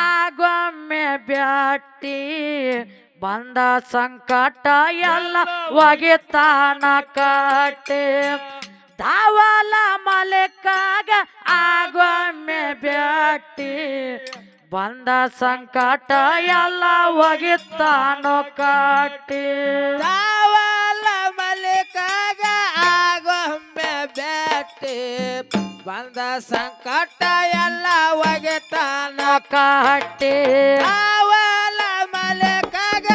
ಆಗೊಮ್ಮೆ ಬ್ಯಾಟಿ ಬಂದ ಸಂಕಟ ಎಲ್ಲ ಒಗಿತಾನ ಕಟ್ಟಿ. ದಾವಲ ಮಲೆಕಾಗ ಆಗೊಮ್ಮೆ ಬ್ಯಾಟಿ ಬಂದ ಸಂಕಟ ಎಲ್ಲ ಒಗಿತಾನೋ ಕಟ್ಟಿ. ದಾವಲ ಮಲ್ಲಿಕಾಗ ಆಗೊಮ್ಮೆ ಬ್ಯಾಟಿ ಬಂದ ಸಂಕಟ ಎಲ್ಲ ಒಗೆತಾನ ಕಟ್ಟಿ ಅವಲ ಮಲೆಕಗ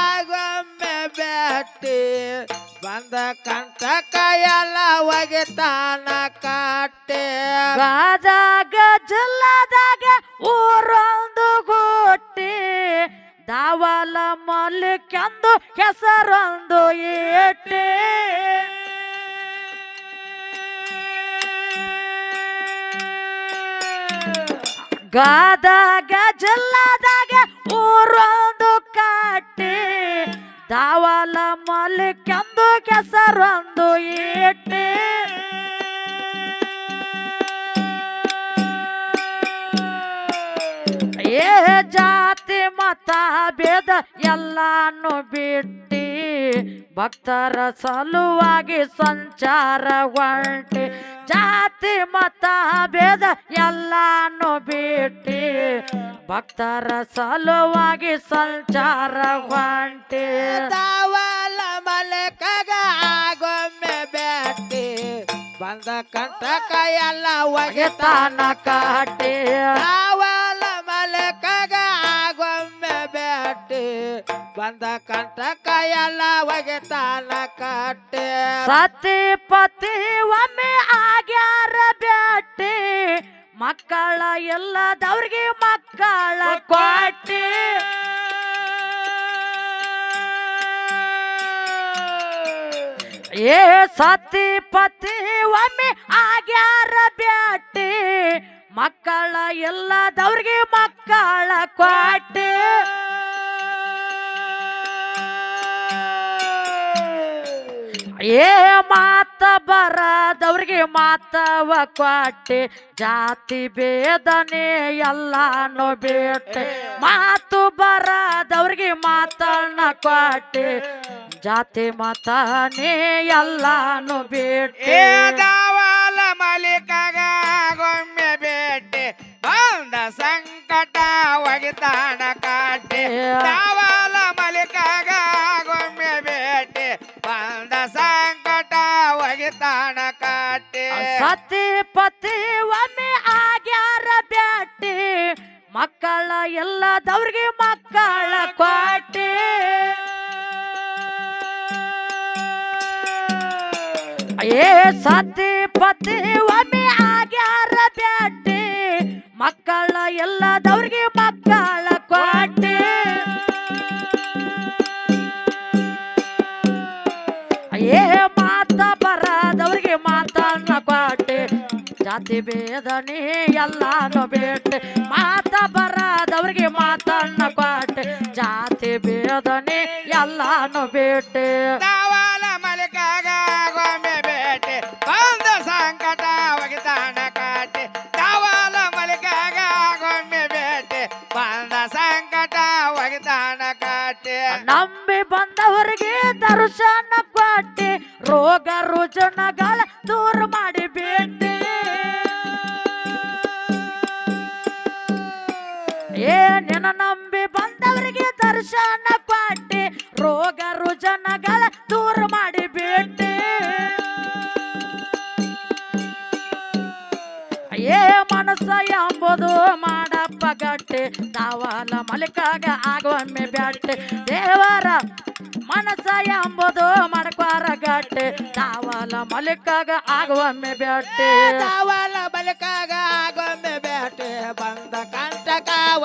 ಆಗೊಮ್ಮೆ ಬೆಟ್ಟಿ. ಬಂದ ಕಂಟಕ ಎಲ್ಲ ಒಗೆತಾನ ಕಟ್ಟಿ ಗಾದಾಗ ಜಿಲ್ಲದಾಗ ಊರೊಂದು ಗುಟ್ಟಿ. ದಾವಲ ಮಲ್ಲಿಕೆಂದು ಹೆಸರೊಂದು ಇಟ್ಟಿ ಗಾದಾಗ ಜಿಲ್ಲದಾಗ ಊರೊಂದು ಕಟ್ಟಿ ದಾವಲ ಮಲ್ಲಿಕೆಂದು ಕೆಸರೊಂದು ಇಟ್ಟಿ ಏ ಜಾತಿ ಮತ ಭೇದ ಎಲ್ಲಾನು ಬಿಟ್ಟಿ. ಭಕ್ತರ ಸಲುವಾಗಿ ಸಂಚಾರ ಹೊಂಟಿ ಜಾತಿ, ಮತ, ಭೇದ ಎಲ್ಲಾನು ಬಿಟ್ಟಿ ಭಕ್ತರ ಸಲುವಾಗಿ ಸಂಚಾರ ಹೊಂಟಿ ತಾವಲ ಮಲ್ಲಿಕಾಗ ಆಗೊಮ್ಮೆ ಬ್ಯಾಟಿ ಬಂದ ಕಂಟಕ ಎಲ್ಲ ಒಗೆತಾನ ತಾನ ಕಾಟಿ. ತಾವಲ ಮಲ್ಲಿಕಾಗ ಆಗೊಮ್ಮೆ ಬ್ಯಾಟಿ ಬಂದ ಕಂಟಕ ಎಲ್ಲ ಒಗೆತಾನ ಕಟ್ಟೆ. ಸತಿ ಪತಿ ಒಮ್ಮೆ ಆಗ್ಯಾರ ಬ್ಯಾಟಿ ಮಕ್ಕಳ ಎಲ್ಲದವ್ರಿಗೆ ಮಕ್ಕಳ ಕೊಟ್ಟಿ. ಏ ಸತಿ ಪತಿ ಒಮ್ಮೆ ಆಗ್ಯಾರ ಬ್ಯಾಟಿ ಮಕ್ಕಳ ಎಲ್ಲದವ್ರಿಗೆ ಮಕ್ಕಳ ಕೊಟ್ಟಿ. ಏ ಮಾತ ಬರದವ್ರಿಗೆ ಮಾತವ ಕೊಟ್ಟೆ. ಜಾತಿ ಭೇದನೆ ಎಲ್ಲಾನು ಬೇಟೆ. ಮಾತು ಬರದವ್ರಿಗೆ ಮಾತನ್ನ ಕೊಟ್ಟೆ. ಜಾತಿ ಮಾತನೇ ಎಲ್ಲಾನು ಬೇಟೆ. ದಾವಾಲ ಮಲ್ಲಿಕಾಗ ಒಮ್ಮೆ ಬೇಟೆ. ಬಂದ ಸಂಕಟ ಒಗಿತಾನ ಕಾಟೆ. ದಾವಾಲ ಸತಿ ಪತಿ ಒಮ್ಮೆ ಆಗ್ಯಾರ ಬ್ಯಾಟಿ ಮಕ್ಕಳ ಎಲ್ಲದವ್ರಿಗೆ ಮಕ್ಕಳ ಕೊಟ್ಟಿ ಏ ಸತಿ ಪತಿ ಒಮ್ಮೆ ಆಗ್ಯಾರ ಬ್ಯಾಟಿ ಮಕ್ಕಳ ಎಲ್ಲದವ್ರಿಗೆ ಮಕ್ಕಳ ಕೊಟ್ಟಿ ಜಾತಿ ಭೇದನೆ ಎಲ್ಲಾನು ಬಿಟ್ಟು ಮಾತ ಬರದವ್ರಿಗೆ ಮಾತನ್ನ ಕೊಟ್ಟೆ ಜಾತಿ ಭೇದನೆ ಎಲ್ಲಾನು ಬೇಟೆ ದಾವಾಲ ಮಲಿಕಾಗ ಆಗೊಮ್ಮೆ ಬೇಟೆ ಬಂದ ಸಂಕಟ ಒಗೆತಾನ ಕಾಟೆ ದಾವಾಲ ಮಲಿಕಾಗ ಆಗೊಮ್ಮೆ ಬೇಟೆ ಬಂದ ಸಂಕಟ ಒಗೆತಾನ ಕಾಟೆ. ನಂಬಿ ಬಂದವರಿಗೆ ದರ್ಶನ ಕೊಟ್ಟೆ ರೋಗ ರುಜನಗಳ ಏ ನಿನ್ನ ನಂಬಿ ಬಂದವರಿಗೆ ದರ್ಶನ ಕೊಟ್ಟೆ ರೋಗ ರುಜನಗಳ ದೂರ ಮಾಡಿ ಬಿಟ್ಟಿ ಏ ಮನಸ್ಸ ಎಂಬುದು ಮಾಡಪ್ಪ ಗಟ್ಟಿ ತಾವಲ ಮಲಿಕಾಗ ಆಗೊಮ್ಮೆ ಬ್ಯಾಟೆ ದೇವರ ಮನಸ್ಸ ಎಂಬುದು ಮಡಕ್ವಾರ ಗಟ್ಟಿ ತಾವಲ ಮಲಿಕಾಗ ಆಗೊಮ್ಮೆ ಬ್ಯಾಟೆ ದಾವಾಲ ಮಲಿಕಾಗ ಆಗೊಮ್ಮೆ ಬೇಟೆ ಬಂದ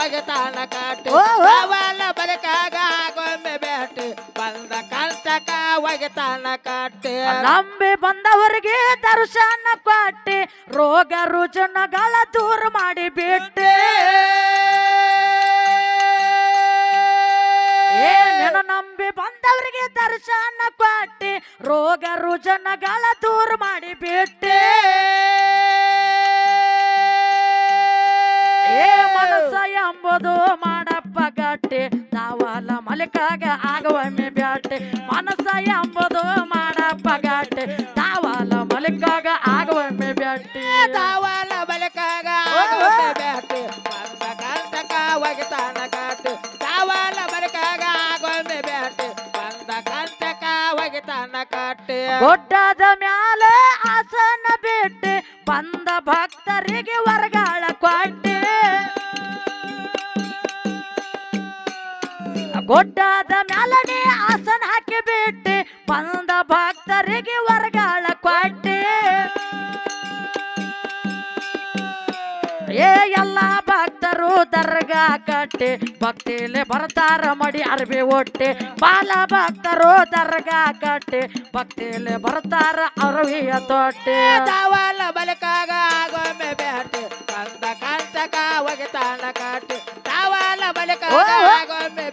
ಒಗೆತಾನ ಕಾಟು. ದಾವಾಲ ಬಲಿಕಾಗ ಆಗೊಮ್ಮೆ ಬೇಟೆ ಬಂದ ಕಂಟಕ ಒಗೆತಾನ ಕಾಟೆ. ನಂಬಿ ಬಂದವರಿಗೆ ದರ್ಶನ ಕೊಟ್ಟೆ. ರೋಗ ರುಜನಗಳ ದೂರ ಮಾಡಿ ಬಿಟ್ಟೆ. ಏನೇನು ನಂಬಿ ಬಂದವರಿಗೆ ದರ್ಶನ ಕೊಟ್ಟೆ. ರೋಗ ರುಜನಗಳ ದೂರ ಮಾಡಿ ಬಿಟ್ಟೆ. ಏ ಮಾಡಪ್ಪ ಗಟ್ಟಿ. ನಾವಲ್ಲ ಮಲಿಕಾಗ ಆಗವೊಮ್ಮೆ ಬ್ಯಾಟೆ ಮನಸ್ಸ ಎಂಬುದು ಮಾಡಪ್ಪ ಗಟ್ಟಿ. ನಾವಲ್ಲ ಮಲಿಕಾಗ ಆಗವೊಮ್ಮೆ ಬ್ಯಾಟೆ ಒಗತಾನ ಒಗತಾನ ಕಾಟೆ ಗುಡ್ಡದ ಮ್ಯಾಲ ಆಸನ ಬಿಟ್ಟು. ಬಂದ ಭಕ್ತರಿಗೆ ವರಗಾಳ ಗುಡ್ಡದ ಮ್ಯಾಲನೆ ಆಸನ ಹಾಕಿ ಬಿಟ್ಟೆ ಬಂದ ಭಕ್ತರಿಗೆ ವರ್ಗಾಳ ಕೊಟ್ಟೆ. ಏ ಎಲ್ಲ ಭಕ್ತರು ದರ್ಗಾ ಕಟ್ಟೆ ಭಕ್ತಿಲೆ ಬರ್ತಾರ ಮಡಿ ಅರ್ಬಿ ಒಟ್ಟೆ. ಬಾಲ ಭಕ್ತರು ದರ್ಗಾ ಕಟ್ಟೆ ಭಕ್ತಿಲೆ ಬರ್ತಾರ ಅರವಿಯ ತೊಟ್ಟೆ. ದಾವಾಲ ಬಲಕಾಗ ಆಗೊಮ್ಮೆ ಬ್ಯಾಟೆ ಕಂತಕ ಹೋಗಿ ಒಗತಾನ ಕಟ್ಟಿ. ದಾವಾಲ ಬಲಕಾಗ. ಆಗೊಮ್ಮೆ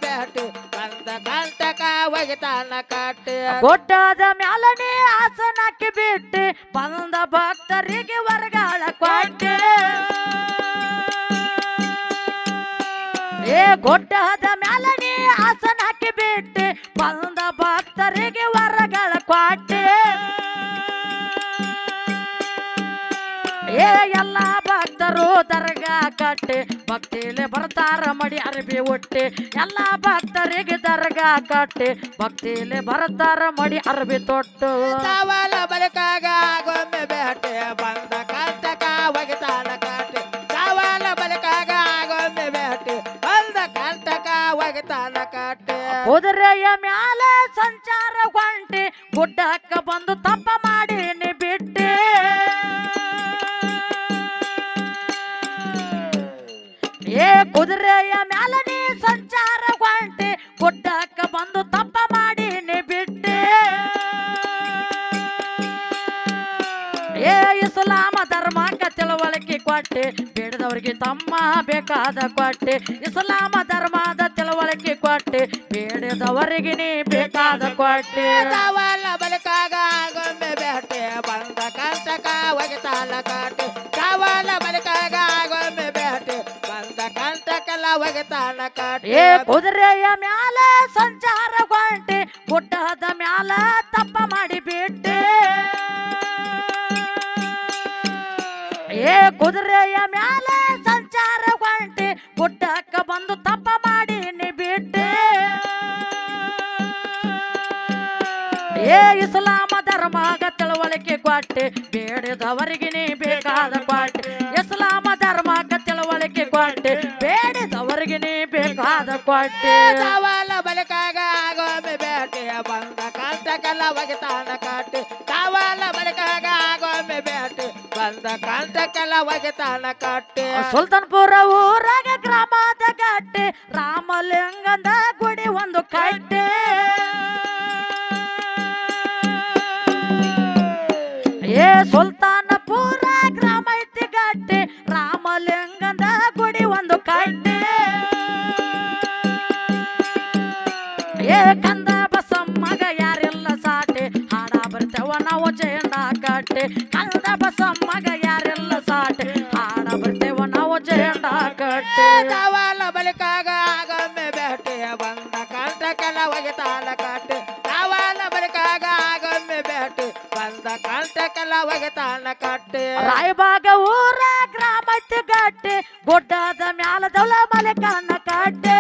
ಒಗತಾನ ಕಾಟೆ. ಗುಡ್ಡದ ಮ್ಯಾಲನೆ ಆಸನಕ್ಕೆ ಬಿಟ್ಟೆ ಬಂದ ಭಕ್ತರಿಗೆ ವರ್ಗಾಳ ಕೊಟ್ಟೆ. ಏ ಗುಡ್ಡದ ಮ್ಯಾಲನೆ ಆಸನಕ್ಕೆ ಬಿಟ್ಟೆ ಬಂದ ಭಕ್ತರಿಗೆ ವರಗಳ ಕೊಟ್ಟೆ. ಏ ಎಲ್ಲ ಭಕ್ತರು ದರ್ಗಾ ಕಟ್ಟೆ ಭಕ್ತಿಲೆ ಬರ್ತಾರ ಮಡಿ ಅರಬಿ ಒಟ್ಟೆ. ಎಲ್ಲ ಭಕ್ತರಿಗೆ ದರ್ಗಾ ಕಟ್ಟೆ ಭಕ್ತಿಲೆ ಬರ್ತಾರ ಮಡಿ ಅರಬಿ ತೊಟ್ಟು. ಕಾವಲ ಬಲಕಾಗ ಆಗೊಮ್ಮೆ ಬೇಟೆ ಬಂದ ಕಂಟಕ ಒಗಿತಾನ ಕಟ್ಟೆ. ಕಾವಲ ಬಲಕಾಗ ಆಗೊಮ್ಮೆ ಬೇಟೆ ಬಂದ ಕಂಟಕ ಒಗಿತಾನ ಕಟ್ಟೆ. ಕುದುರೆಯ ಮ್ಯಾಲ ಸಂಚಾರ ಗೊಂಟೆ ಗುಡ್ಡಕ್ಕ ಕುದುರೆಯ ಮ್ಯಾಲ ನೀ ಸಂಚಾರ ಗೊಂಟೆ ಗುಡ್ಡಕ್ಕ ಬಂದು ತಪ್ಪ ಮಾಡಿ ಬಿಟ್ಟೆ. ಏ, ಇಸ್ಲಾಮ ಧರ್ಮಕ್ಕ ತಿಳುವಳಿಕೆ ಕೊಟ್ಟೆ. ಬೇಡದವ್ರಿಗೆ ತಮ್ಮ ಬೇಕಾದ ಕೊಟ್ಟೆ. ಇಸ್ಲಾಮ ಧರ್ಮದ ತಿಳುವಳಿಕೆ ಕೊಟ್ಟೆ. ಬೇಡದವರಿಗೆ ನೀ ಬೇಕಾದ ಕೊಟ್ಟೆ. ಬ್ಯಾಟೆ ಬಂದ ಕಂಟಕ ಒಗೆತಾಲ ಕಾಟೆ. ಕಾಟೆ ಏ ಕುದುರೆಯ ಮ್ಯಾಲ ಸಂಚಾರ ಗೊಂಟೆ, ಗುಡ್ಡದ ಮ್ಯಾಲ ತಪ್ಪ ಮಾಡಿ ಬಿಟ್ಟೆ. ಏ ಕುದುರೆಯ ಮ್ಯಾಲ ಸಂಚಾರ ಗೊಂಟೆ, ಗುಡ್ಡಕ್ಕ ಬಂದು ತಪ್ಪ ಮಾಡಿ ನಿ ಬಿಟ್ಟೆ. ಏ ಇಸ್ಲಾಮ ಧರ್ಮಾಗ ತಿಳುವಳಿಕೆ ಕೊಟ್ಟೆ, ಬೇಡದವರಿಗೆ ಬೇಕಾದ ಕೊಟ್ಟೆ. ಇಸ್ಲಾಮ ಧರ್ಮಾಗ ತಿಳುವಳಿಕೆ ಕೊಟ್ಟೆ ಬೇಡದವರಿಗೆ ನೀ ಬೇಕಾದ ಕೊಟ್ಟೆ ದಾವಾಲ ಬಲಕಾಗ ಆಗೋಮೆ ಬೇಟೆಯ ಬಂದ ಕಂಟಕಲ ಒಗತಾನ ಕಾಟೆ. ದಾವಾಲ ಬಲಕಾಗ ಆಗೋಮೆ ಬೇಟೆ ಬಂದ ಕಂಟಕಲ ಒಗತಾನ ಕಾಟೆ. ಸುಲ್ತಾನ್ಪುರ ಊರಾಗ ಗ್ರಾಮದ ಕಟ್ಟೆ ರಾಮಲಿಂಗದ ಗುಡಿ ಒಂದು ಕಟ್ಟೆ. ಏ ಕಂದ ಬಸಮ್ಮಗ ಯಾರೆಲ್ಲ ಸಾಟೆ? ಹಾಡ ಬರ್ತೇವ ನಾವು ಜೇಂಡ ಕಟ್ಟೆ. ಕಂದ ಬಸಮ್ಮಗ ಯಾರೆಲ್ಲ ಸಾಟೆ? ಹಾಡ ಬರ್ತೇವ ನಾವು ಜೇಂಡ ಕಟ್ಟೆ. ದಾವಾಲ ಬಲಕಾಗ ಆಗಮ್ಮೆ ಬ್ಯಾಟೆ ಬಂದ ಕಂಟಕಲ ತಾಳ ಕಟ್ಟೆ. ದಾವಾಲ ಬಲಕಾಗ ಆಗಮ್ಮೆ ಬೇಟೆ ಬಂದ ಕಂಟಕಲ ಒಗತಾನ ಕಟ್ಟೆ. ರಾಯಬಾಗ ಊರ ಗ್ರಾಮ ಐತಿ ಗಟ್ಟೆ. ಗುಡ್ಡದ ಮ್ಯಾಲ ದೌಲ ಮಲೆ ಕಣ್ಣ ಕಟ್ಟೆ.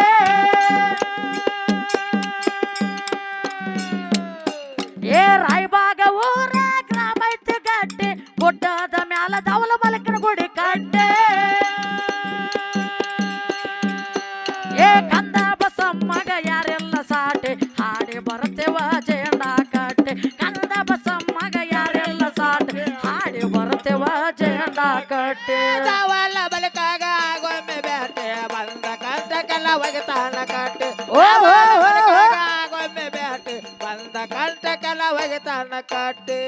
ಜೇಂಡ ಕಟ್ಟೆ. ದಾವಾಲ ಬಲಕಾಗ ಆಗೊಮ್ಮೆ ಬ್ಯಾಟೆ ಬಂದ ಕಂಟಕಲ ಒಗತಾನ ಕಾಟೆ ಓ, ಓ, ಓ, ಓ. ಬಲಕಾಗ ಆಗೊಮ್ಮೆ ಬ್ಯಾಟೆ ಬಂದ ಕಂಟಕಲ ಒಗತಾನ ಕಾಟೆ